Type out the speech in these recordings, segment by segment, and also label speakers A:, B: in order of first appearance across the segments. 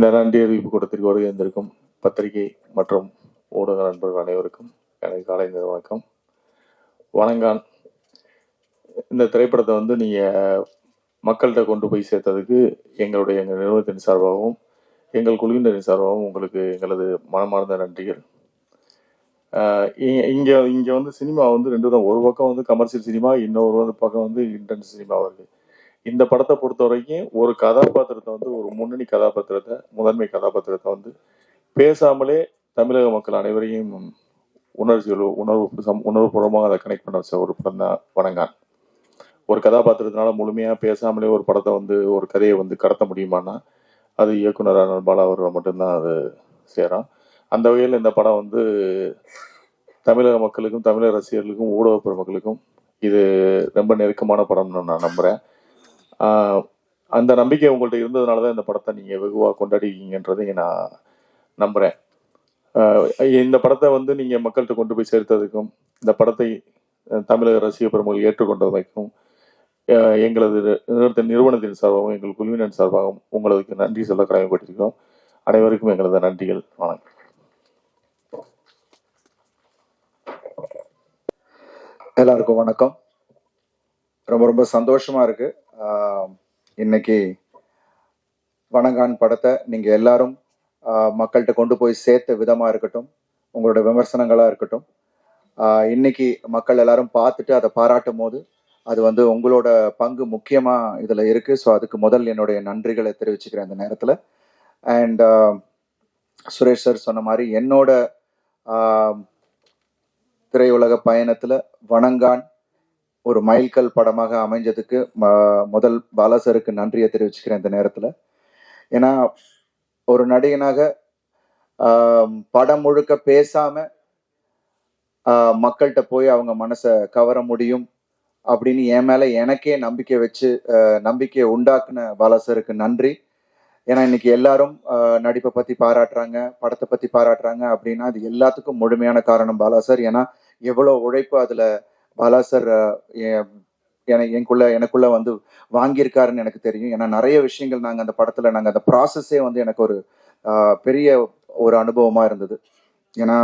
A: இந்த நன்றி அறிவிப்பு கூட்டத்திற்கு வருகை இருந்திருக்கும் பத்திரிகை மற்றும் ஊடக நண்பர்கள் அனைவருக்கும் எனக்கு காலை நேர வணக்கம். வணங்கான். இந்த திரைப்படத்தை வந்து நீங்கள் மக்கள்கிட்ட கொண்டு போய் சேர்த்ததுக்கு எங்களுடைய எங்கள் நிறுவனத்தின் சார்பாகவும் எங்கள் குழுவினரின் சார்பாகவும் உங்களுக்கு எங்களது மனமார்ந்த நன்றிகள். இங்கே இங்கே வந்து சினிமா வந்து ரெண்டு தான் ஒரு பக்கம் வந்து கமர்ஷியல் சினிமா இன்னொரு பக்கம் வந்து இன்டென்ஸ் சினிமா வருது. இந்த படத்தை பொறுத்த வரைக்கும் ஒரு கதாபாத்திரத்தை வந்து ஒரு முன்னணி கதாபாத்திரத்தை முதன்மை கதாபாத்திரத்தை வந்து பேசாமலே தமிழக மக்கள் அனைவரையும் உணர்ச்சிகள் உணர்வு சம் உணர்வுபூர்வமாக அதை கனெக்ட் பண்ண வச்ச ஒரு படம் தான் வணங்கான். ஒரு கதாபாத்திரத்தினால முழுமையாக பேசாமலே ஒரு படத்தை வந்து ஒரு கதையை வந்து கடத்த முடியுமான்னா அது இயக்குனரான பாலா அவர்கள் மட்டும்தான் அது சேரும் அந்த வகையில் இந்த படம் வந்து தமிழக மக்களுக்கும் தமிழக ரசிகர்களுக்கும் ஊடகப்புற மக்களுக்கும் இது ரொம்ப நெருக்கமான படம்னு நான் நம்புகிறேன் அந்த நம்பிக்கை உங்கள்கிட்ட இருந்ததுனால தான் இந்த படத்தை நீங்கள் வெகுவாக கொண்டாடிருக்கீங்கன்றதை நான் நம்புகிறேன் இந்த படத்தை வந்து நீங்கள் மக்கள்கிட்ட கொண்டு போய் சேர்த்ததுக்கும் இந்த படத்தை தமிழக ரசிக பெருமக்கள் ஏற்றுக்கொண்டமைக்கும் எங்களது நிறுவனத்தின் நிறுவனத்தின் சார்பாகவும் எங்கள் குழுவினர் சார்பாகவும் உங்களுக்கு நன்றி சொல்ல கடமைப்பட்டிருக்கிறோம். அனைவருக்கும் எங்களது நன்றிகள் வணக்கம்.
B: எல்லாருக்கும் வணக்கம். ரொம்ப ரொம்ப சந்தோஷமா இருக்குது இன்னைக்கு வணங்கான் படத்தை நீங்கள் எல்லாரும் மக்கள்கிட்ட கொண்டு போய் சேர்த்த விதமாக இருக்கட்டும் உங்களோட விமர்சனங்களாக இருக்கட்டும் இன்னைக்கு மக்கள் எல்லாரும் பார்த்துட்டு அதை பாராட்டும் போது அது வந்து உங்களோட பங்கு முக்கியமாக இதில் இருக்குது ஸோ அதுக்கு முதல் என்னுடைய நன்றிகளை தெரிவிச்சுக்கிறேன் அந்த நேரத்தில். அண்ட் சுரேஷ் சார் சொன்ன மாதிரி என்னோட திரையுலக பயணத்தில் வணங்கான் ஒரு மைல்கல் படமாக அமைஞ்சதுக்கு ம- முதல் பாலாசருக்கு நன்றியை தெரிவிச்சுக்கிறேன் இந்த நேரத்தில். ஏன்னா ஒரு நடிகனாக படம் முழுக்க பேசாம மக்கள்கிட்ட போய் அவங்க மனசை கவர முடியும் அப்படின்னு என் மேல எனக்கே நம்பிக்கை வச்சு நம்பிக்கையை உண்டாக்குன பாலாசருக்கு நன்றி. ஏன்னா இன்னைக்கு எல்லாரும் நடிப்பை பத்தி பாராட்டுறாங்க படத்தை பத்தி பாராட்டுறாங்க அப்படின்னா அது எல்லாத்துக்கும் முழுமையான காரணம் பாலா சார் ஏன்னா எவ்வளோ உழைப்பு அதுல பாலா சார் எனக்குள்ள எனக்குள்ள வந்து வாங்கியிருக்காருன்னு எனக்கு தெரியும். ஏன்னா நிறைய விஷயங்கள் நாங்கள் அந்த படத்துல நாங்கள் அந்த ப்ராசஸே வந்து எனக்கு ஒரு பெரிய ஒரு அனுபவமா இருந்தது. ஏன்னா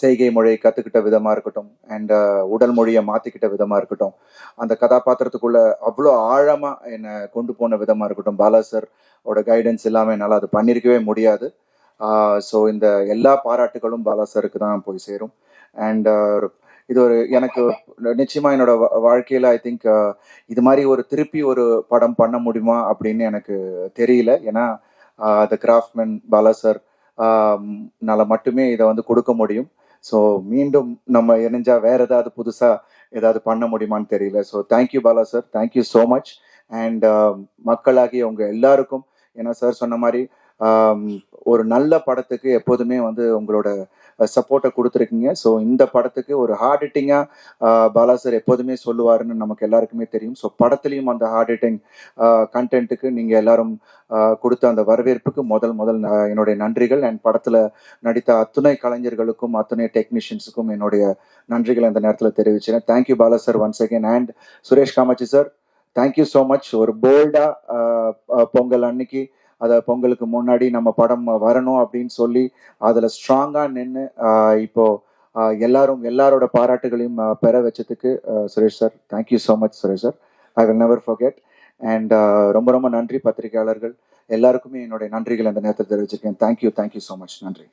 B: செய்கை மொழியை கத்துக்கிட்ட விதமா இருக்கட்டும் அண்ட் உடல் மொழியை மாத்திக்கிட்ட விதமா இருக்கட்டும் அந்த கதாபாத்திரத்துக்குள்ள அவ்வளோ ஆழமா என்னை கொண்டு போன விதமா இருக்கட்டும் பாலா சாரோட கைடன்ஸ் இல்லாம என்னால் அது பண்ணியிருக்கவே முடியாது. ஸோ இந்த எல்லா பாராட்டுகளும் பாலா சாருக்கு தான் போய் சேரும். அண்ட் இது ஒரு எனக்கு நிச்சயமா என்னோட வாழ்க்கையில ஐ திங்க் இது மாதிரி ஒரு திருப்பி ஒரு படம் பண்ண முடியுமா அப்படின்னு எனக்கு தெரியல. ஏன்னா த கிராஃப்ட்மேன் பாலா சார் மட்டுமே இதை வந்து கொடுக்க முடியும். ஸோ மீண்டும் நம்ம இணைஞ்சா வேற ஏதாவது புதுசா ஏதாவது பண்ண முடியுமான்னு தெரியல. So thank you Bala sir thank you so much and மக்களாகிய உங்க எல்லாருக்கும் ஏன்னா சார் சொன்ன மாதிரி ஒரு நல்ல படத்துக்கு எப்போதுமே வந்து உங்களோட சப்போர்ட்டை கொடுத்துருக்கீங்க. ஸோ இந்த படத்துக்கு ஒரு ஹார்ட் ஹிட்டிங்காக பாலா சார் எப்போதுமே சொல்லுவாருன்னு நமக்கு எல்லாருக்குமே தெரியும். ஸோ படத்துலையும் அந்த ஹார்ட் ஹிட்டிங் கண்டென்ட்டுக்கு நீங்கள் எல்லாரும் கொடுத்த அந்த வரவேற்புக்கு முதல் முதல் என்னுடைய நன்றிகள். அண்ட் படத்தில் நடித்த அத்துணை கலைஞர்களுக்கும் அத்துணை டெக்னீஷியன்ஸுக்கும் என்னுடைய நன்றிகளை இந்த நேரத்தில் தெரிவிக்கிறேன் thank you Bala sir once again and Suresh Kamatchi sir thank you so much ஒரு போல்டாக பொங்கல் அன்னைக்கு அதை பொங்கலுக்கு முன்னாடி நம்ம படம் வரணும் அப்படின்னு சொல்லி அதில் ஸ்ட்ராங்காக நின்று இப்போ எல்லாரும் எல்லாரோட பாராட்டுகளையும் பெற வச்சதுக்கு Suresh sir thank you so much Suresh sir I will never forget and ரொம்ப ரொம்ப நன்றி பத்திரிகையாளர்கள். எல்லாருக்குமே என்னுடைய நன்றிகள் அந்த நேரத்தில் தெரிவிச்சிருக்கேன். Thank you thank you so much நன்றி.